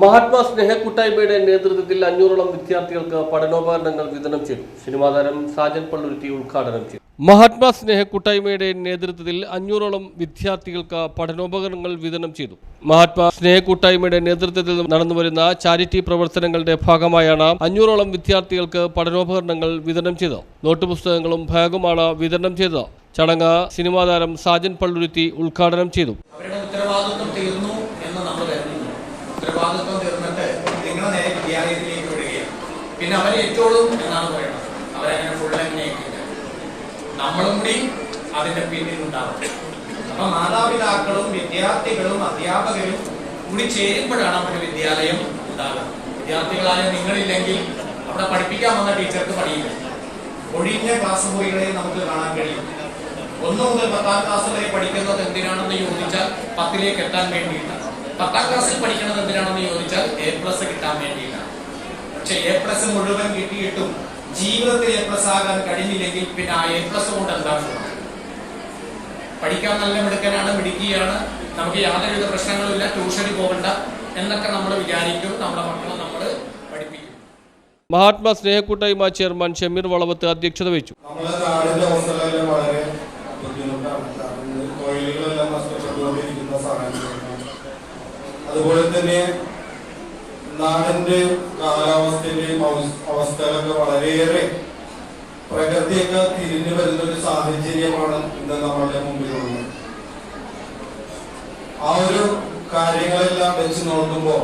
Mahatma സ്നേഹ കൂട്ടായ്മയുടെ നേതൃത്വത്തിൽ അഞ്ഞൂറോളം വിദ്യാർത്ഥികൾക്ക് പഠനോപകരണങ്ങൾ വിതരണം ചെയ്തു. സിനിമാ താരം സാജൻ പള്ളുരുത്തി ഉദ്ഘാടനം ചെയ്തു. മഹാത്മാ സ്നേഹ കൂട്ടായ്മയുടെ നേതൃത്വത്തിൽ അഞ്ഞൂറോളം വിദ്യാർത്ഥികൾക്ക് പഠനോപകരണങ്ങൾ വിതരണം ചെയ്തു. മഹാത്മാ സ്നേഹ കൂട്ടായ്മയുടെ നേതൃത്വത്തിൽ നടന്നുവരുന്ന ചാരിറ്റി പ്രവർത്തനങ്ങളുടെ ഭാഗമായാണ് അഞ്ഞൂറോളം വിദ്യാർത്ഥികൾക്ക് പഠനോപകരണങ്ങൾ വിതരണം ചെയ്തത്. നോട്ട് പുസ്തകങ്ങളും ബാഗുമാണ് വിതരണം ചെയ്തത്. ചടങ്ങ് സിനിമാതാരം സാജൻ പള്ളുരുത്തി ഉദ്ഘാടനം ചെയ്തു തീർന്നു എന്ന് നമ്മൾ കരുതുന്നു ഉത്തരവാദിത്വം തീർന്നിട്ട് നിങ്ങളെ നേരെ വിദ്യാലയത്തിലേക്ക് വിടുകയാണ്. പിന്നെ അവരെ ഏറ്റോളും എന്നാണ് പറയുന്നത്. അവരങ്ങനെ എങ്ങനെയൊക്കെ നമ്മളും കൂടി അതിന്റെ പിന്നിൽ ഉണ്ടാവും. അപ്പൊ മാതാപിതാക്കളും വിദ്യാർത്ഥികളും അധ്യാപകരും കൂടി ചേരുമ്പോഴാണ് അവരുടെ വിദ്യാലയം ഉണ്ടാകുക വിദ്യാർത്ഥികളായ നിങ്ങളില്ലെങ്കിൽ അവിടെ പഠിപ്പിക്കാൻ വന്ന ടീച്ചർക്ക് പണിയില്ല. ഒഴിഞ്ഞ ക്ലാസ് മുറികളെ നമുക്ക് കാണാൻ കഴിയും. ഒന്ന് മുതൽ പത്താം ക്ലാസ് വരെ പഠിക്കുന്നത് എന്തിനാണെന്ന് ചോദിച്ചാൽ പത്തിലേക്ക് എത്താൻ വേണ്ടിയിട്ടാണ്. പത്താം ക്ലാസ്സിൽ പഠിക്കുന്നത് എന്തിനാണെന്ന് ചോദിച്ചാൽ എ പ്ലസ് കിട്ടാൻ വേണ്ടിയിട്ടാണ്. പക്ഷെ എ പ്ലസ് മുഴുവൻ കിട്ടിയിട്ടും ജീവിതത്തിൽ എ പ്ലസ് ആകാൻ കഴിഞ്ഞില്ലെങ്കിൽ പിന്നെ ആ എ പ്ലസ് കൊണ്ട് എന്താണ് പഠിക്കാൻ നല്ല മിടുക്കനാണ് മിടുക്കിയാണ്. നമുക്ക് യാതൊരുവിധ പ്രശ്നങ്ങളുമില്ല ട്യൂഷന് പോകണ്ട എന്നൊക്കെ നമ്മൾ വിചാരിക്കും നമ്മുടെ മക്കളെ നമ്മൾ പഠിപ്പിക്കും. മഹാത്മാ സ്നേഹക്കൂട്ടായ്മ ചെയർമാൻ ഷമീർ വളവത്ത് അധ്യക്ഷത വഹിച്ചു. നമ്മുടെ നാടിന്റെ അവസ്ഥകളെല്ലാം വളരെ ബുദ്ധിമുട്ടാണ്. കാരണം തൊഴിലുകളെല്ലാം നഷ്ടപ്പെട്ടുകൊണ്ടിരിക്കുന്ന സാഹചര്യമാണ് അതുപോലെ തന്നെ നാടിന്റെ കാലാവസ്ഥയുടെയും അവസ്- അവസ്ഥകളൊക്കെ വളരെയേറെ പ്രകൃതിയൊക്കെ തിരിഞ്ഞു വരുന്ന ഒരു സാഹചര്യമാണ് ഇന്ന് നമ്മളുടെ മുമ്പിലുള്ളത്. ആ ഒരു കാര്യങ്ങളെല്ലാം വെച്ച് നോക്കുമ്പോൾ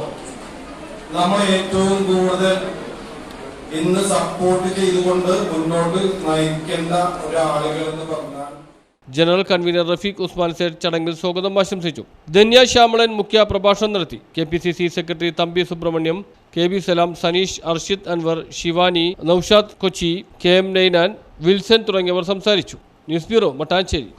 നമ്മൾ ഏറ്റവും കൂടുതൽ ഇന്ന് സപ്പോർട്ട് ചെയ്തുകൊണ്ട് മുന്നോട്ട് നയിക്കേണ്ട ഒരാളുകൾ എന്ന് പറഞ്ഞാൽ ജനറൽ കൺവീനർ റഫീഖ് ഉസ്മാൻ സേഡ് ചടങ്ങിൽ സ്വാഗതം ആശംസിച്ചു. ധന്യ ശ്യാമളൻ മുഖ്യ പ്രഭാഷണം നടത്തി. K P C C secretary Thampi Subramaniam K B Salam Saneesh Arshid Anwar Shivani Noushad Kochi K M Ninan Wilson തുടങ്ങിയവർ സംസാരിച്ചു. News bureau Mattancherry.